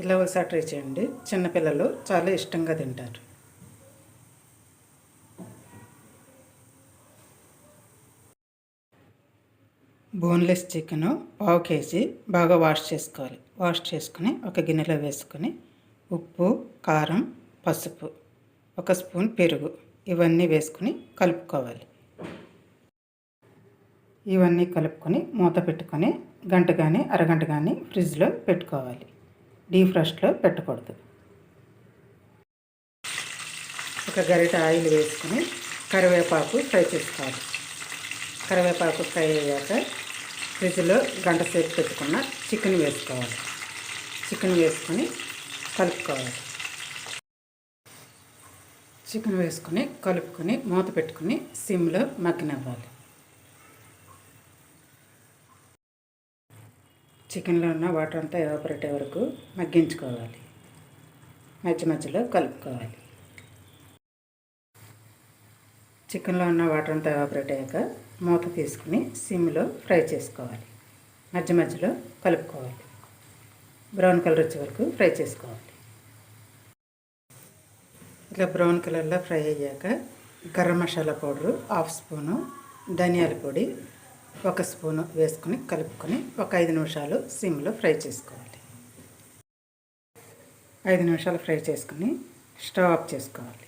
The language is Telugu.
ఇలా ఒకసారి ట్రై చేయండి. చిన్నపిల్లలు చాలా ఇష్టంగా తింటారు. బోన్లెస్ చికెను పావు కేజీ బాగా వాష్ చేసుకోవాలి. వాష్ చేసుకుని ఒక గిన్నెలో వేసుకొని ఉప్పు కారం పసుపు ఒక స్పూన్ పెరుగు ఇవన్నీ వేసుకుని కలుపుకోవాలి. ఇవన్నీ కలుపుకొని మూత పెట్టుకొని గంట కానీ అరగంట కానీ ఫ్రిడ్జ్లో పెట్టుకోవాలి. డీఫ్రాస్ట్లో పెట్టకూడదు. ఒక గరిట ఆయిల్ వేసుకొని కరివేపాకు ఫ్రై చేసుకోవాలి. కరివేపాకు ఫ్రై అయ్యాక ఫ్రిడ్జ్లో గంట సేపు పెట్టుకున్న చికెన్ వేసుకోవాలి. చికెన్ వేసుకొని కలుపుకోవాలి. చికెన్ వేసుకొని కలుపుకొని మూత పెట్టుకుని సిమ్లో మగ్గినవ్వాలి. చికెన్లో ఉన్న వాటర్ అంతా ఎవాపరేట్ వరకు మగ్గించుకోవాలి. మధ్య మధ్యలో కలుపుకోవాలి. చికెన్లో ఉన్న వాటర్ అంతా ఎవాపరేట్ అయ్యాక మూత తీసుకుని సిమ్లో ఫ్రై చేసుకోవాలి. మధ్య మధ్యలో కలుపుకోవాలి. బ్రౌన్ కలర్ వచ్చే వరకు ఫ్రై చేసుకోవాలి. ఇలా బ్రౌన్ కలర్లో ఫ్రై అయ్యాక garam masala powder half spoon ధనియాల పొడి ఒక స్పూను వేసుకొని కలుపుకొని ఒక ఐదు నిమిషాలు సిమ్లో ఫ్రై చేసుకోవాలి. ఐదు నిమిషాలు ఫ్రై చేసుకుని స్టవ్ ఆఫ్ చేసుకోవాలి.